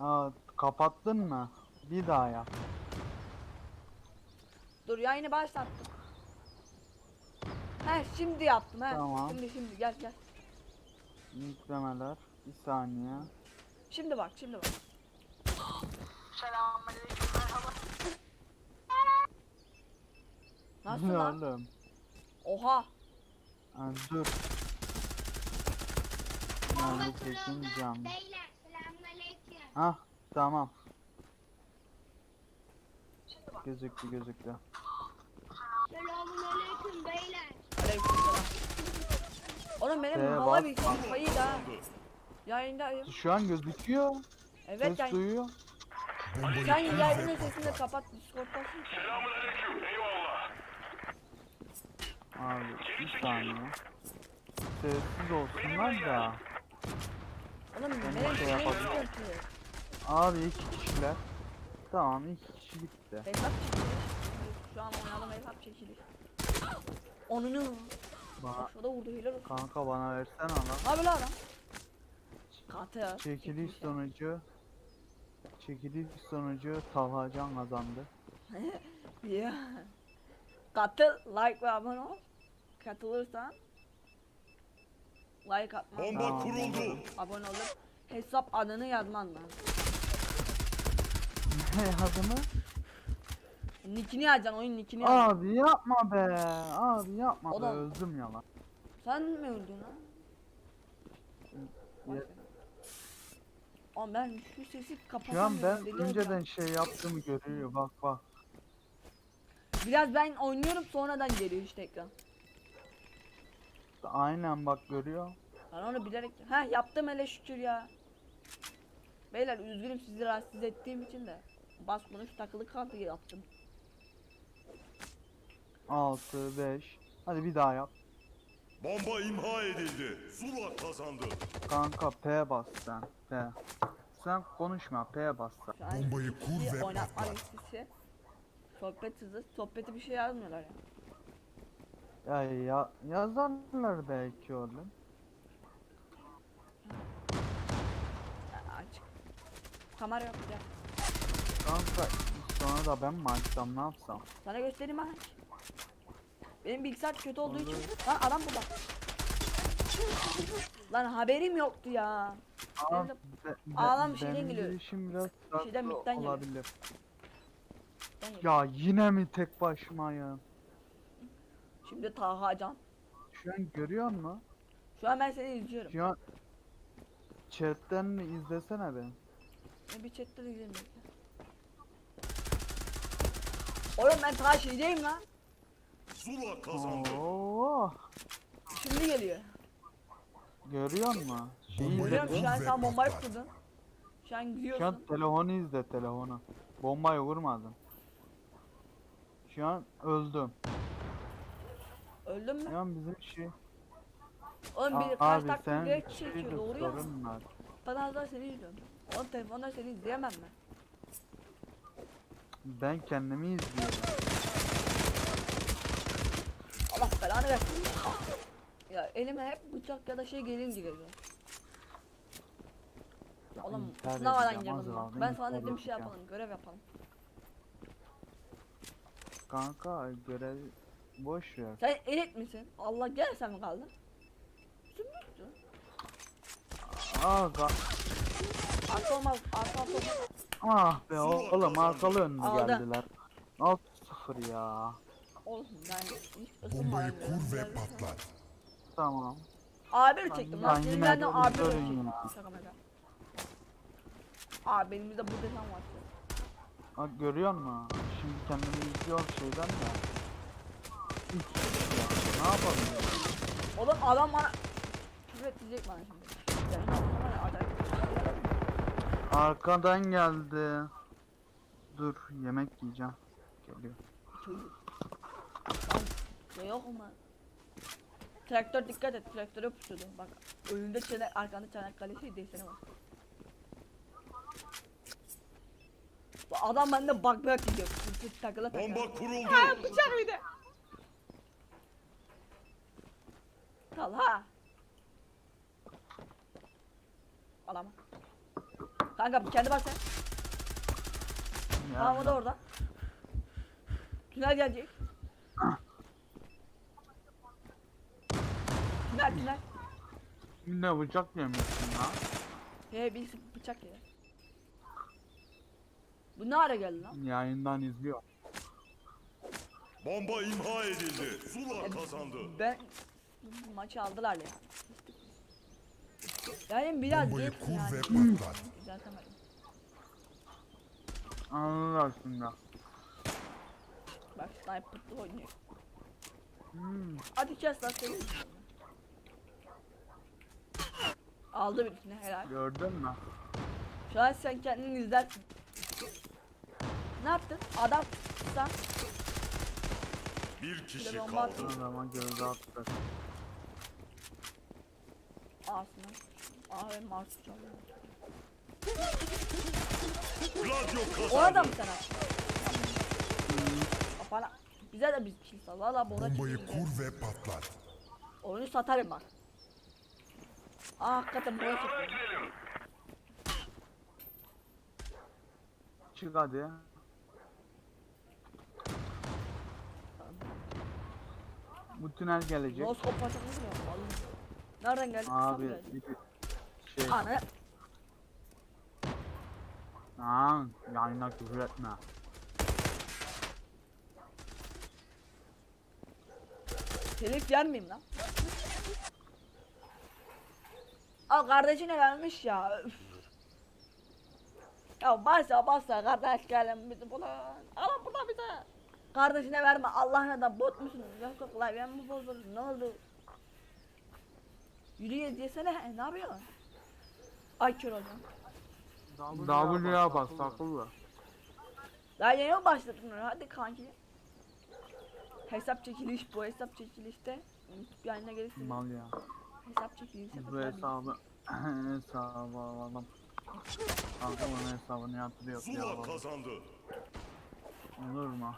Aa, kapattın mı? Bir daha yap. Dur yayını başlattım. He şimdi yaptım he. Tamam. Şimdi şimdi gel gel. Yüklemeler. Bir saniye. Şimdi bak şimdi bak. Selamünaleyküm merhaba. Nasıl lan? oğlum? Oha. Ha, dur. Nerede kesin cam. Beyler selamünaleyküm. Hah tamam. Gözüktü gözüktü. Selamünaleyküm beyler. Aleykümselam. Oğlum benim Şeye mala bak. bir kafayı da. Yayındayım. Şu an gözüküyor. Evet Ses yani. duyuyor. Sen yayının sesini de kapat Discord'dasın. Abi bir saniye. Sessiz olsunlar da. Oğlum Ben benim şey yapabilirim. Abi iki kişiler. Tamam iki kişi bitti. Hesap çekilir. Şu an oynadığım hesap çekilir. Onunu. Bana, Şurada vurdu olsun. kanka bana versene lan. Ne yapıyor lan adam? Katil. Çekiliş sonucu. Çekiliş sonucu Talhacan kazandı. Ya. Katıl, like ve abone ol. Katılırsan like atman, Bomba Tamam, kuruldu. abone olup hesap adını yazman lazım. Ne adımı? Nickini yazacaksın, oyun nickini. Abi yapma be. Abi yapma be. Oğlum. Öldüm ya lan. Sen mi öldün lan? Ya- ben şu sesi Şu an kapatamıyorum. ben deli olacağım. önceden şey yaptığımı görüyor. Bak bak. Biraz ben oynuyorum sonradan geliyor işte ekran. Aynen bak görüyor. Ben onu bilerek... Ha yaptım hele şükür ya. Beyler üzgünüm sizi rahatsız ettiğim için de. Bas konuş takılı kaldı yaptım. 6 5. Hadi bir daha yap. Bomba imha edildi. Zula kazandı. Kanka P bas sen. P. Sen konuşma P bas sen. Şu an Bombayı kur bir ve oynatma patlat. listesi. Sohbet hızı. Sohbeti bir şey yazmıyorlar ya. Ya, ya yazarlar belki oğlum. ya açık. Kamera yok ya. Kanka sonra da ben mi açsam ne yapsam? Sana göstereyim aç. Benim bilgisayar kötü olduğu için. Lan adam burada. Lan haberim yoktu ya. De- be- be- Ağlam bir şeyden benim geliyor. girişim biraz şeyden farklı geliyor. olabilir. Ben. Ya yine mi tek başıma ya? Şimdi Taha Can. Şu an görüyor musun? Şu an ben seni izliyorum. Şu an chatten mi izlesene beni. Ne bir chatte de bekle. Oğlum ben ta şeydeyim lan. Zula kazandı. Oo, Şimdi geliyor. görüyor musun? Şeyi Görüyorum izle. şu an sen bombayı kurdun. Şu an Şu an telefonu izle telefonu. Bombayı vurmadım. Şu an öldüm. Öldün mü? Şu an bizim şey... Oğlum bir A- kaç abi dakika sen direkt bir çekiyor şeyde doğru ya. sorun var. Az daha seni izliyorum. Oğlum telefonda seni izleyemem ben. Ben kendimi izliyorum. Allah belanı versin. Ya elime hep bıçak ya da şey gelin giriyor. Oğlum intihar sınavadan edeceğim, az girdim lan. kaldı, Ben sana intihar dedim şey edeceğim. yapalım, görev yapalım. Kanka görev boş ver. Sen elit misin? Allah gel sen mi kaldın? Sümüktü. Aa, ga- Arka olmaz, arka olmaz. ah be oğlum arkalı önlü Aldı. geldiler. 6-0 ya. Olsun ben hiç Bombayı ısınmadım. kur ve patlat. Tamam. Abi çektim lan. Ben Senin yine benden de abi üzülürüm çektim. ya. Şaka maka. Abi benim de bu desen var. Bak görüyor musun? Şimdi kendimi izliyorum şeyden de. Üç kişi ya. Ne yapalım? Oğlum adam bana küfür edecek bana şimdi. Yani var ya, acayip. Arkadan geldi. Dur yemek yiyeceğim. Geliyor. Ne yok mu? Traktör dikkat et traktöre pusuyordu bak önünde çanak arkanda Çanakkale'si desene bak. Bu adam bende bak bak gidiyor. Takıla takıla. Bomba kuruldu. Ha bıçak bir de. Kal ha. Alama. Kanka kendi bak sen. Ya, Tamam o da orada. Tünel gelecek. Tünel tünel. Ne bıçak yemişsin ya. He birisi bıçak yedi. Bu ne ara geldi lan? Yayından izliyor. Bomba imha edildi. Zula kazandı. Ben maçı aldılar ya. Yani biraz Bombayı geç kur yani. ve patlat. Anladın aslında. Bak sniper'da oynuyor. Hmm. Hadi kes lan seni. Aldı birisini helal. Gördün mü? Şu an sen kendini izlersin. Ne yaptın? Adam sen Bir kişi kaldı. atıyor. Adama gözü attı. ağzına. Aa çalıyor. Gladio O adam attın? Kafana. Bize de biz kill sal. Valla bora Bombayı kill kur ve patlat. Oyunu satarım bak. Aa hakikaten bora çekiyor. Çık hadi. Bu tünel gelecek. Noskop paşa mı? Vallahi. Nereden geldi? Abi Abi. bir şey. Ana. Aa, yayına küfür etme. Telif yer miyim lan? Al kardeşine vermiş ya. Üf. Ya basa basa kardeş gelin bizi bulan. Alın burada bize. Kardeşine verme Allah'ına da bot musun? Yoksa klavyen mi bozuldu? Ne oldu? Yürüye diyesene he, ne yapıyorsun? Ay kör hocam. W'ya bas takılı. Daha yeni mi başladın oraya? Hadi kanki. Hesap çekiliş bu hesap çekilişte. YouTube yayına gelirsin. Mal ya. Hesap çekilişi Bu hesabı hesabı alalım. Kanka onun hesabını yatırıyor ya. Zula kazandı. Olur mu?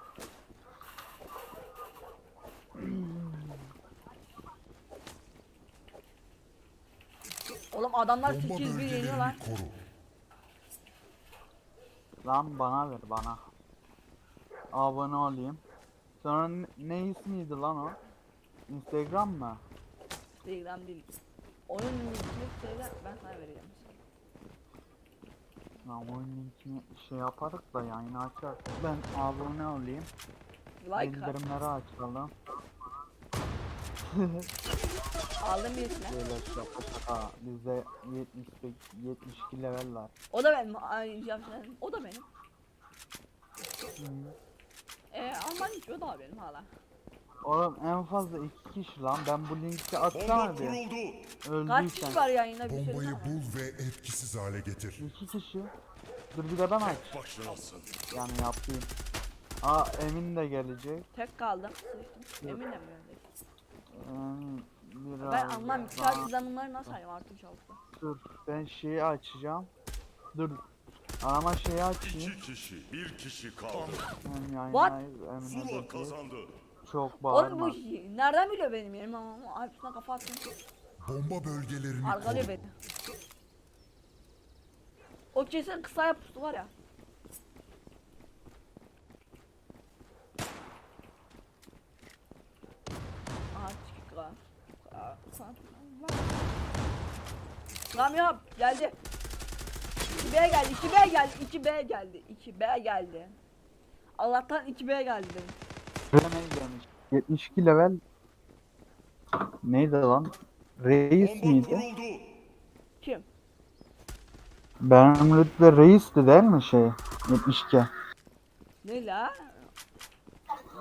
Oğlum adamlar Bomba 8 1 yeniyorlar. bölgelerini koru. Lan bana ver bana. Abone olayım. Sonra ne, ne ismiydi lan o? Instagram mı? Telegram değil. Oyun linkini söyle ben sana vereceğim. Lan oyun linkini şey yaparız da yayını açar. Ben abone olayım. Like at. Bildirimleri açalım. aldım birisine. Böyle şaka şaka. Bizde 78 72 level var. O da benim. Ay, yapacağım. O da benim. Eee Alman hiç o da benim hala. Oğlum en fazla iki kişi lan. Ben bu linki Bomba atsana bir. kuruldu. Kaç Öldüysen. kişi var yayında bir şey Bombayı söylesene. bul ve etkisiz hale getir. İki kişi. Dur bir de ben aç. Başlasın. Yani yapayım. Aa Emin de gelecek. Tek kaldım. Sıçtım. Emin de mi biraz Ben anlam şarkıdan bunları nasıl sayayım artık çaldı. Dur ben şeyi açacağım. Dur. Ama şeyi açayım. İki kişi. Bir kişi kaldı. Hem What? yayınlayız Emine Zula de kazandı. çok Oğlum bağırma. bu nereden biliyor benim yerim ama Alp'sine kafa attım. Bomba bölgelerini Arkalıyor koru. beni. O kesin kısa yapısı var ya. Sen- Tamam ya geldi. 2B geldi, 2B geldi, 2B geldi, 2B geldi. Allah'tan 2B geldi benim. Buraya ne demiş? 72 level. Neydi lan? Reis miydi? kuruldu. Kim? Rütbe reisti değil mi şey? 72. Ne la?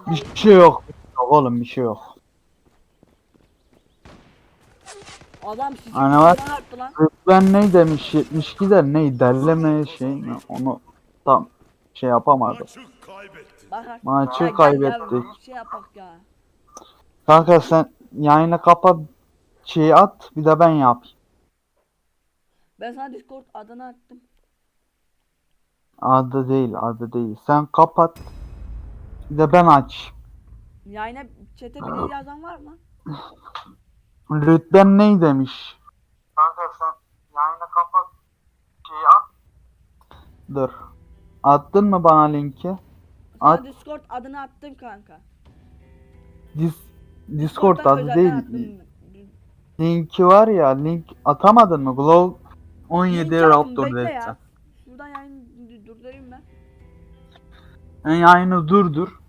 Bir şey yok. Yok oğlum bir şey yok. Adam sizi Ana var. lan? Rütben ne demiş 72 de ne derleme şey mi? Onu tam şey yapamadım. Maçı. Bak. Maçı gel ya, kaybettik. bir şey yapak ya. Kanka sen yayını kapat şeyi at bir de ben yap. Ben sana Discord adını attım. Adı değil adı değil. Sen kapat. Bir de ben aç. Yayına chat'e biri yazan var mı? Rütben ne demiş? Kanka sen yayını kapat şeyi at. Dur. Attın mı bana linki? Sana At. Discord adını attım kanka. Dis Discord Discord'dan adı özelden değil. attım. Linki var ya link atamadın mı? Glow 17 Link attım, Raptor bekle dedi. ya. Şuradan yayını durdurayım ben. Yani yayını durdur.